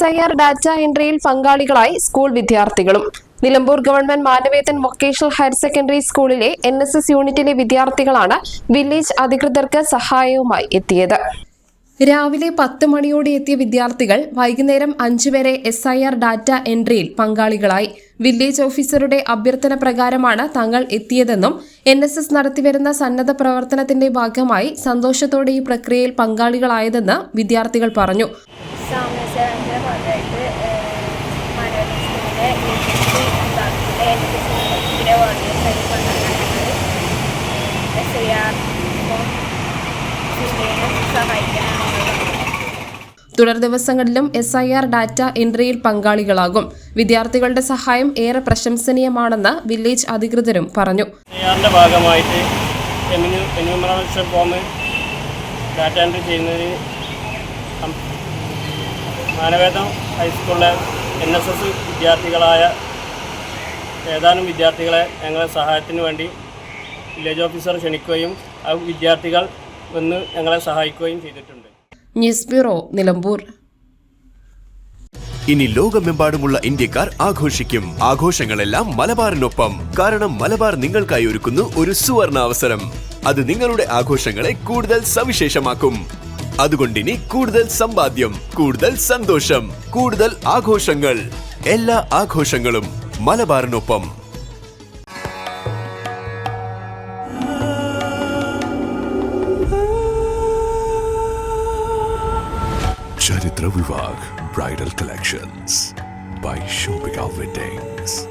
S I R data എൻട്രിയിൽ പങ്കാളികളായി school വിദ്യാർത്ഥികളും. Nilambur government Manavedan vocational higher secondary സ്കൂളിലെ N S S യൂണിറ്റിലെ വിദ്യാർത്ഥികളാണ് വില്ലേജ് അധികൃതർക്ക് സഹായവുമായി എത്തിയത്. രാവിലെ പത്ത് മണിയോടെ എത്തിയ വിദ്യാർത്ഥികൾ വൈകുന്നേരം അഞ്ചു വരെ എസ് ഐ ആർ ഡാറ്റ എൻട്രിയിൽ പങ്കാളികളായി. വില്ലേജ് ഓഫീസറുടെ അഭ്യർത്ഥന പ്രകാരമാണ് തങ്ങൾ എത്തിയതെന്നും എൻ എസ് എസ് നടത്തിവരുന്ന സന്നദ്ധ പ്രവർത്തനത്തിന്റെ ഭാഗമായി സന്തോഷത്തോടെ ഈ പ്രക്രിയയിൽ പങ്കാളികളായതെന്ന് വിദ്യാർത്ഥികൾ പറഞ്ഞു സാമൂഹ്യസേവനത്തിന്റെ ഭാഗമായിട്ട് മാനവ സ്കൂളിലെ ഇതിലെ വോളണ്ടിയേഴ്സായിട്ട് പങ്കെടുക്കുന്നത് എസ് ഐ ആർ സഹായിക്കാനാണ് തുടർ ദിവസങ്ങളിലും എസ് ഐ ആർ ഡാറ്റ എൻട്രിയിൽ പങ്കാളികളാകും. വിദ്യാർത്ഥികളുടെ സഹായം ഏറെ പ്രശംസനീയമാണെന്ന് വില്ലേജ് അധികൃതരും പറഞ്ഞു. ഭാഗമായിട്ട് ഫോം ഡാറ്റ എൻട്രി ചെയ്യുന്നതിന് മാനവേദം ഹൈസ്കൂളിലെ എൻ എസ് എസ് വിദ്യാർത്ഥികളായ ഏതാനും വിദ്യാർത്ഥികളെ ഞങ്ങളെ സഹായത്തിന് വേണ്ടി വില്ലേജ് ഓഫീസർ ക്ഷണിക്കുകയും ആ വിദ്യാർത്ഥികൾ വന്ന് ഞങ്ങളെ സഹായിക്കുകയും ചെയ്തിട്ടുണ്ട്. News bureau Nilambur. ഇനി ലോകമെമ്പാടുമുള്ള ഇന്ത്യക്കാർ ആഘോഷിക്കും. ആഘോഷങ്ങളെല്ലാം മലബാറിനൊപ്പം. കാരണം മലബാർ നിങ്ങൾക്കായി ഒരുക്കുന്നു ഒരു സുവർണ അവസരം അത് നിങ്ങളുടെ ആഘോഷങ്ങളെ കൂടുതൽ സവിശേഷമാക്കും. അതുകൊണ്ടിനി കൂടുതൽ സമ്പാദ്യം കൂടുതൽ സന്തോഷം കൂടുതൽ ആഘോഷങ്ങൾ. എല്ലാ ആഘോഷങ്ങളും മലബാറിനൊപ്പം Charitra Vivag Bridal Collections by Shobika Weddings.